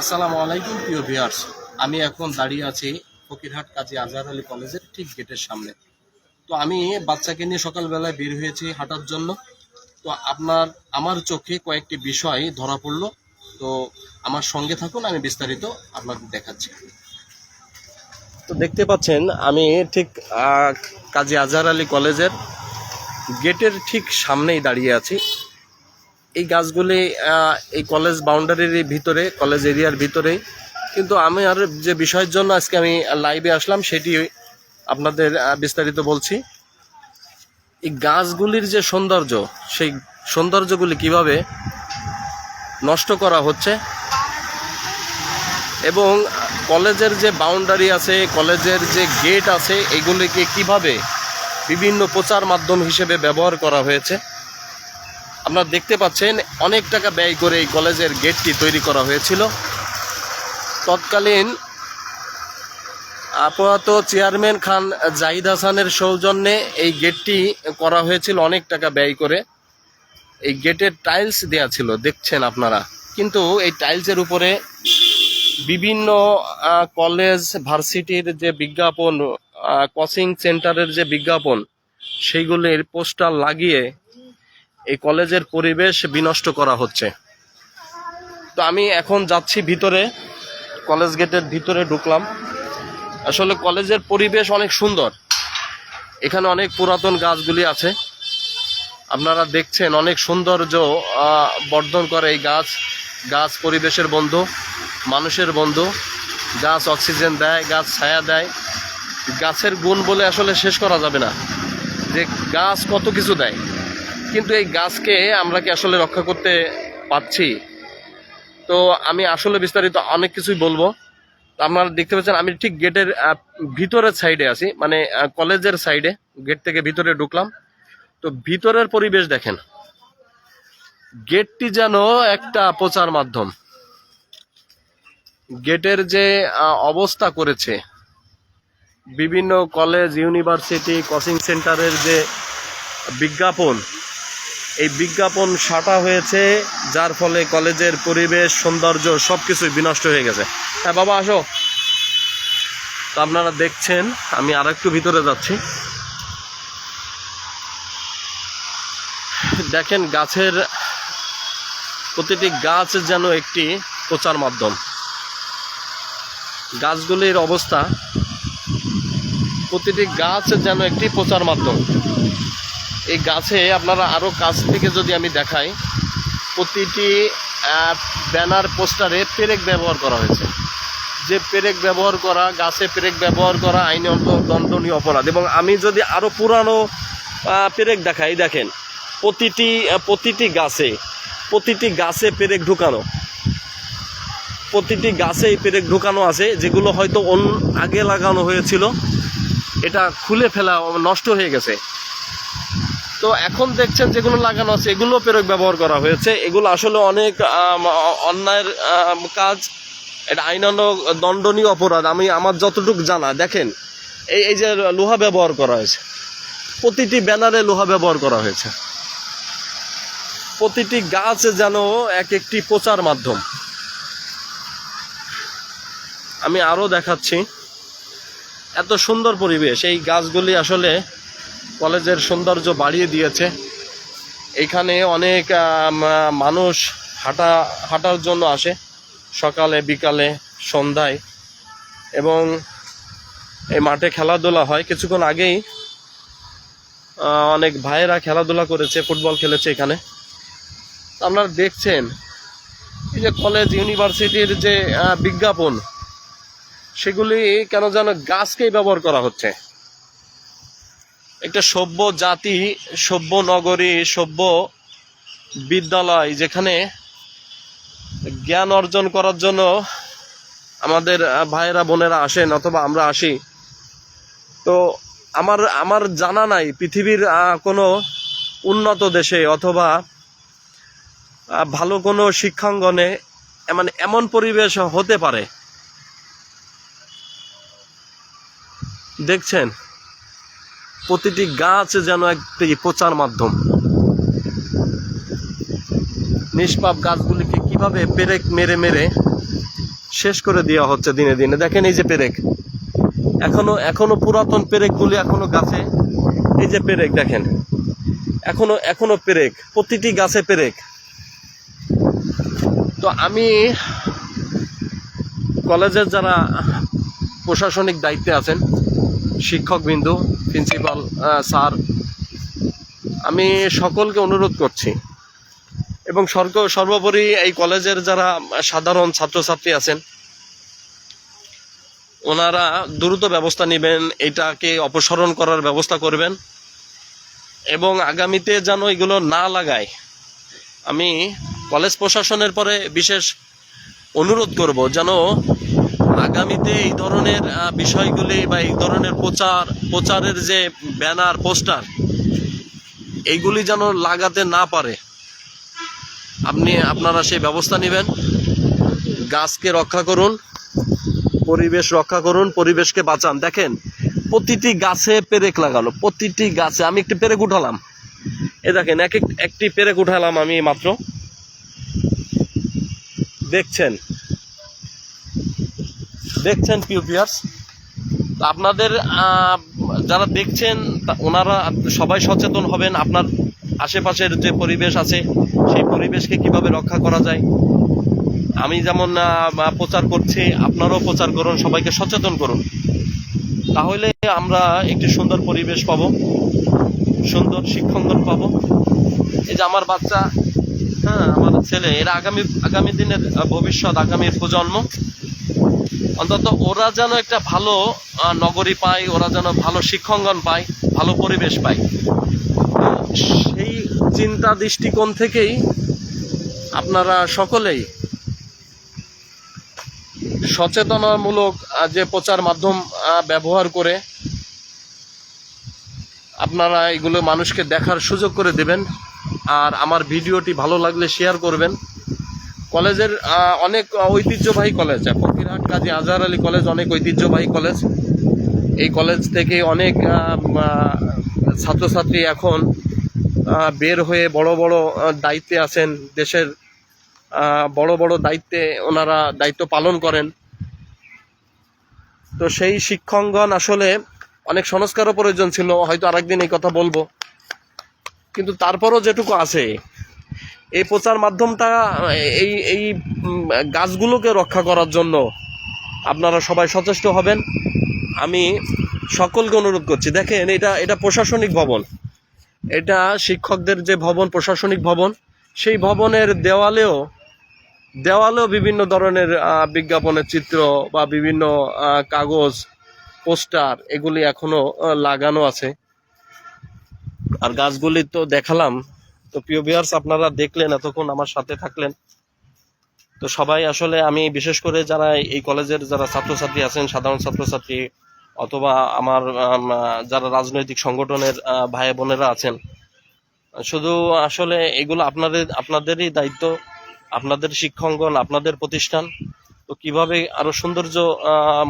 আসসালামু আলাইকুম, প্রিয় ভিউয়ার্স। আমি এখন দাঁড়িয়ে আছি ফকিরহাট কাজী আজহার আলী কলেজের ঠিক গেটের সামনে। তো আমি বাচ্চাকে নিয়ে সকালবেলায় বের হয়েছি হাঁটার জন্য। তো আপনার, আমার চোখে কয়েকটি বিষয় ধরা পড়ল। তো আমার সঙ্গে থাকুন, আমি বিস্তারিত আপনাদের দেখাচ্ছি। তো দেখতে পাচ্ছেন, আমি ঠিক কাজী আজহার আলী কলেজের গেটের ঠিক সামনেই দাঁড়িয়ে আছি। এই গাছগুলি এই কলেজ বাউন্ডারির ভিতরে কলেজ এরিয়ার ভিতরেই। কিন্তু আমি আর যে বিষয়ের জন্য আজকে আমি লাইভে আসলাম, সেটি আপনাদের বিস্তারিত বলছি। এই গাছগুলির যে সৌন্দর্য, সেই সৌন্দর্যগুলি কীভাবে নষ্ট করা হচ্ছে, এবং কলেজের যে বাউন্ডারি আছে, কলেজের যে গেট আছে, এগুলিকে কীভাবে বিভিন্ন প্রচার মাধ্যম হিসেবে ব্যবহার করা হয়েছে আপনারা দেখতে পাচ্ছেন, অনেক টাকা ব্যয় করে এই কলেজের গেটটি তৈরি করা হয়েছিল। তৎকালীন আপাতত চেয়ারম্যান খান জাহিদ হাসানের সৌজন্যে এই গেটটি করা হয়েছিল অনেক টাকা ব্যয় করে। এই গেটের টাইলস দেয়া ছিল, দেখছেন আপনারা। কিন্তু এই টাইলসের উপরে বিভিন্ন কলেজ, ভার্সিটির যে বিজ্ঞাপন কোচিং সেন্টারের যে বিজ্ঞাপন, সেইগুলির পোস্টার লাগিয়ে এই কলেজের পরিবেশ বিনষ্ট করা হচ্ছে। তো আমি এখন যাচ্ছি ভিতরে, কলেজ গেটের ভিতরে ঢুকলাম। আসলে কলেজের পরিবেশ অনেক সুন্দর। এখানে অনেক পুরাতন গাছগুলি আছে। আপনারা দেখছেন অনেক সৌন্দর্য বর্ধন করে এই গাছ। গাছ পরিবেশের বন্ধু, মানুষের বন্ধু। গাছ অক্সিজেন দেয়, গাছ ছায়া দেয়। গাছের গুণ বলে আসলে শেষ করা যাবে না। যে গাছ কত কিছু দেয়। কিন্তু এই গাছকে আমরা কি আসলে রক্ষা করতে পারছি? তো আমি আসলে বিস্তারিত অনেক কিছুই বলব। আপনারা দেখতে পাচ্ছেন, আমি ঠিক গেটের ভিতরের সাইডে আছি মানে কলেজের সাইডে, গেট থেকে ভিতরে ঢুকলাম। তো ভিতরের পরিবেশ দেখেন। গেটটি যেন একটা প্রচার মাধ্যম। গেটের যে অবস্থা করেছে, বিভিন্ন কলেজ, ইউনিভার্সিটি, কোচিং সেন্টারের যে বিজ্ঞাপন এই বিজ্ঞাপন সাটা হয়েছে, যার ফলে কলেজের পরিবেশ, সৌন্দর্য সব কিছুই বিনষ্ট হয়ে গেছে। হ্যাঁ বাবা, আসো। তো আপনারা দেখছেন, আমি আর একটু ভিতরে যাচ্ছি। দেখেন, গাছের প্রতিটি গাছ যেন একটি প্রচার মাধ্যম। গাছগুলির অবস্থা, প্রতিটি গাছ যেন একটি প্রচার মাধ্যম। এই গাছে আপনারা আরও কাছ থেকে যদি আমি দেখাই, প্রতিটি ব্যানার পোস্টারে পেরেক ব্যবহার করা হয়েছে। যে পেরেক ব্যবহার করা, গাছে পেরেক ব্যবহার করা আইন দণ্ডনীয় অপরাধ। এবং আমি যদি আরও পুরানো পেরেক দেখাই, দেখেন, প্রতিটি প্রতিটি গাছে প্রতিটি গাছে পেরেক ঢুকানো। প্রতিটি গাছেই পেরেক ঢুকানো আছে, যেগুলো হয়তো অন আগে লাগানো হয়েছিল। এটা খুলে ফেলা, নষ্ট হয়ে গেছে। তো এখন দেখছেন যেগুলো লাগানো আছে, এগুলো পেরক ব্যবহার করা হয়েছে। এগুলো আসলে অনেক অন্যায়ের কাজ। এটা আইনান্য দণ্ডনীয় অপরাধ, আমি আমার যতটুকু জানা, দেখেন, এই এই যে লোহা ব্যবহার করা হয়েছে। প্রতিটি ব্যানারে লোহা ব্যবহার করা হয়েছে। প্রতিটি গাছ যেন এক একটি প্রচার মাধ্যম। আমি আরও দেখাচ্ছি। এত সুন্দর পরিবেশ, এই গাছগুলি আসলে কলেজের সৌন্দর্য বাড়িয়ে দিয়েছে। এখানে অনেক মানুষ হাঁটা, হাঁটার জন্য আসে। সকালে, বিকালে, সন্ধ্যায়। এবং এই মাঠে খেলাধুলা হয়। কিছুক্ষণ আগেই অনেক ভাইয়েরা খেলাধুলা করেছে, ফুটবল খেলেছে এখানে। আপনারা দেখছেন, এই যে কলেজ, ইউনিভার্সিটির যে বিজ্ঞাপন, সেগুলি কেন যেন গাছকেই ব্যবহার করা হচ্ছে। একটা সভ্য জাতি, সভ্য নগরী, সভ্য বিদ্যালয়, যেখানে জ্ঞান অর্জন করার জন্য আমাদের ভাইয়েরা, বোনেরা আসেন অথবা আমরা আসি। তো আমার আমার জানা নাই পৃথিবীর কোনো উন্নত দেশে অথবা ভালো কোনো শিক্ষাঙ্গনে মানে এমন পরিবেশ হতে পারে। দেখছেন? প্রতিটি গাছ যেন একটি প্রচার মাধ্যম। নিষ্পাপ গাছগুলিকে কীভাবে পেরেক মেরে মেরে শেষ করে দেওয়া হচ্ছে দিনে দিনে? দেখেন এই যে পেরেক। এখনও এখনও পুরাতন পেরেকগুলি এখনও গাছে, এই যে পেরেক দেখেন। এখনও এখনও পেরেক, প্রতিটি গাছে পেরেক। তো আমি কলেজের যারা প্রশাসনিক দায়িত্বে আছেন, শিক্ষকবৃন্দ প্রিন্সিপাল স্যার, আমি সকলকে অনুরোধ করছি। এবং সর্ব সর্বোপরি এই কলেজের যারা সাধারণ ছাত্রছাত্রী আছেন, ওনারা দ্রুত ব্যবস্থা নেবেন, এটাকে অপসারণ করার ব্যবস্থা করবেন। এবং আগামীতে যেন এগুলো না লাগায়, আমি কলেজ প্রশাসনের পরে বিশেষ অনুরোধ করব যেন আগামীতে এই ধরনের বিষয়গুলি বা এই ধরনের প্রচার, প্রচারের যে ব্যানার, পোস্টার, এইগুলি যেন লাগাতে না পারে। আপনি, আপনারা সেই ব্যবস্থা নেবেন। গাছকে রক্ষা করুন, পরিবেশ রক্ষা করুন, পরিবেশকে বাঁচান। দেখেন, প্রতিটি গাছে পেরেক লাগালো, প্রতিটি গাছে। আমি একটি পেরেক উঠালাম। এ দেখেন, এক এক- একটি পেরেক উঠালাম আমি মাত্র। দেখছেন দেখছেন পিউপিয়ার্স আপনাদের যারা দেখছেন ওনারা সবাই সচেতন হবেন আপনার আশেপাশের যে পরিবেশ আছে, সেই পরিবেশকে কীভাবে রক্ষা করা যায়। আমি যেমন প্রচার করছি, আপনারাও প্রচার করুন, সবাইকে সচেতন করুন। তাহলে আমরা একটি সুন্দর পরিবেশ পাব, সুন্দর শিক্ষাঙ্গন পাব। এই যে আমার বাচ্চা হ্যাঁ আমার ছেলে, এরা আগামী আগামী দিনের ভবিষ্যৎ, আগামী প্রজন্ম। অন্তত ওরা যেন একটা ভালো নগরী পায়, ওরা যেন ভালো শিক্ষাঙ্গন পায়, ভালো পরিবেশ পায়। সেই চিন্তা দৃষ্টিকোণ থেকেই আপনারা সকলেই সচেতনামূলক যে প্রচার মাধ্যম ব্যবহার করে আপনারা এগুলো মানুষকে দেখার সুযোগ করে দেবেন। আর আমার ভিডিওটি ভালো লাগলে শেয়ার করবেন। কলেজের অনেক ঐতিহ্যবাহী কলেজ ফকিরহাট, কাজী আজহার আলী কলেজ অনেক ঐতিহ্যবাহী কলেজ। এই কলেজ থেকে অনেক ছাত্রছাত্রী এখন বের হয়ে বড় বড় দায়িত্বে আছেন। দেশের বড় বড় দায়িত্বে ওনারা দায়িত্ব পালন করেন। তো সেই শিক্ষাঙ্গন আসলে অনেক সংস্কারও প্রয়োজন ছিল, হয়তো আরেকদিন এই কথা বলব। কিন্তু তারপরও যেটুকু আছে এই প্রচার মাধ্যমটা এই এই গাছগুলোকে রক্ষা করার জন্য আপনারা সবাই সচেষ্ট হবেন। আমি সকলকে অনুরোধ করছি দেখেন এটা এটা প্রশাসনিক ভবন। এটা শিক্ষকদের যে ভবন প্রশাসনিক ভবন সেই ভবনের দেওয়ালেও দেওয়ালেও বিভিন্ন ধরনের বিজ্ঞাপনের চিত্র বা বিভিন্ন কাগজ পোস্টার এগুলি এখনও আহ, লাগানো আছে। আর গাছগুলি তো দেখালাম তো প্রিয় ভিউয়ার্স আপনারা দেখলেন, এতক্ষণ আমার সাথে থাকলেন। তো সবাই আসলে আমি বিশেষ করে যারা এই কলেজের যারা ছাত্রছাত্রী আছেন, সাধারণ ছাত্রছাত্রী অথবা আমার যারা রাজনৈতিক সংগঠনের ভাই বোনেরা আছেন, শুধু আসলে এগুলো আপনাদের, আপনাদেরই দায়িত্ব, আপনাদের শিক্ষাঙ্গন, আপনাদের প্রতিষ্ঠান। তো কীভাবে আরও সৌন্দর্য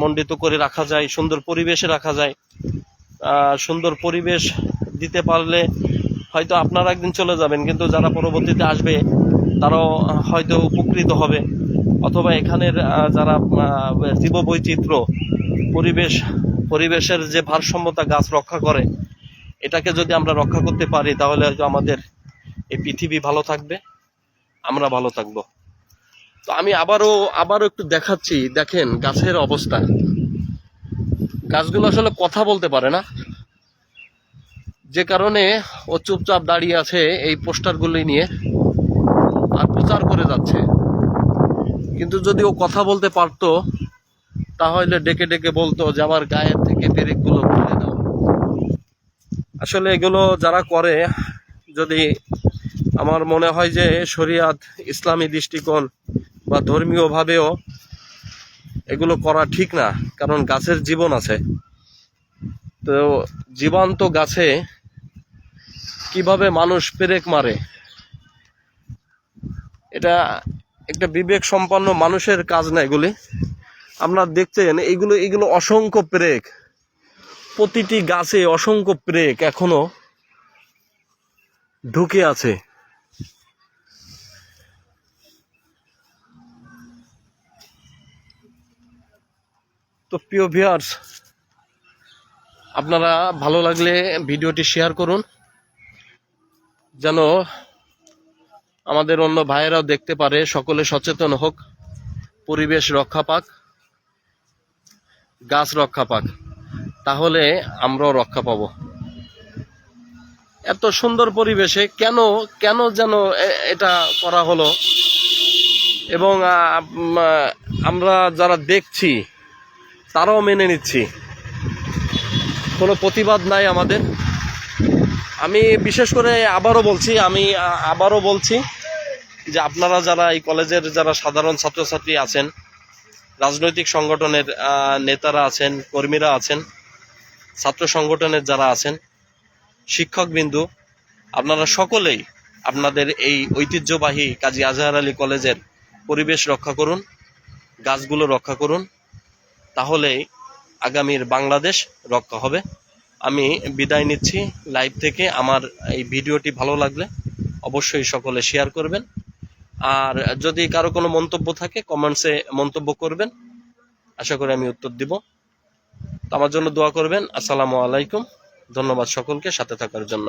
মণ্ডিত করে রাখা যায়, সুন্দর পরিবেশে রাখা যায় সুন্দর পরিবেশ দিতে পারলে হয়তো আপনারা একদিন চলে যাবেন, কিন্তু যারা পরবর্তীতে আসবে, তারাও হয়তো উপকৃত হবে। অথবা এখানের যারা জীব বৈচিত্র্য, পরিবেশ, পরিবেশের যে ভারসাম্যতা গাছ রক্ষা করে, এটাকে যদি আমরা রক্ষা করতে পারি, তাহলে হয়তো আমাদের এই পৃথিবী ভালো থাকবে, আমরা ভালো থাকব। তো আমি আবারও আবারও একটু দেখাচ্ছি, দেখেন গাছের অবস্থা। গাছগুলো আসলে কথা বলতে পারে না। যে কারণে ও চুপচাপ দাঁড়িয়ে আছে এই পোস্টারগুলি নিয়ে আর প্রচার করে যাচ্ছে। কিন্তু যদি ও কথা বলতে পারতো, তাহলে ডেকে ডেকে বলতো যে আমার গায়ের থেকে পেরেকগুলো খুলে দাও। আসলে এগুলো যারা করে, যদি আমার মনে হয় যে শরিয়াত ইসলামী দৃষ্টিকোণ বা ধর্মীয়ভাবেও এগুলো করা ঠিক না, কারণ গাছের জীবন আছে। তো জীবন্ত গাছে কীভাবে মানুষ পেরেক মারে? এটা একটা বিবেক সম্পন্ন মানুষের কাজ না এগুলি। আপনারা দেখছেন এগুলো এগুলো অসংখ্য প্রেক। প্রতিটি গাছে অসংখ্য প্রেক এখনও ঢুকে আছে। তো প্রিয় ভিয়ার্স আপনারা ভালো লাগলে ভিডিওটি শেয়ার করুন। যেন আমাদের অন্য ভাইয়েরাও দেখতে পারে, সকলে সচেতন হোক, পরিবেশ রক্ষা পাক, গাছ রক্ষা পাক, তাহলে আমরাও রক্ষা পাবো। এত সুন্দর পরিবেশে কেন কেন যেন এটা করা হলো? এবং আমরা যারা দেখছি, তারাও মেনে নিচ্ছি। কোনো প্রতিবাদ নাই আমাদের। আমি বিশেষ করে আবারও বলছি, আমি আবারও বলছি যে আপনারা যারা এই কলেজের যারা সাধারণ ছাত্রছাত্রী আছেন, রাজনৈতিক সংগঠনের নেতারা আছেন, কর্মীরা আছেন, ছাত্র সংগঠনের যারা আছেন, শিক্ষকবিন্দু, আপনারা সকলেই আপনাদের এই ঐতিহ্যবাহী কাজী আজহার আলী কলেজের পরিবেশ রক্ষা করুন, গাছগুলো রক্ষা করুন, তাহলেই আগামীর বাংলাদেশ রক্ষা হবে। আমি বিদায় নিচ্ছি লাইভ থেকে। আমার এই ভিডিওটি ভালো লাগলে অবশ্যই সকলে শেয়ার করবেন। আর যদি কারও কোনো মন্তব্য থাকে কমেন্টসে মন্তব্য করবেন। আশা করি আমি উত্তর দিব। তো আমার জন্য দোয়া করবেন। আসসালামু আলাইকুম। ধন্যবাদ সকলকে সাথে থাকার জন্য।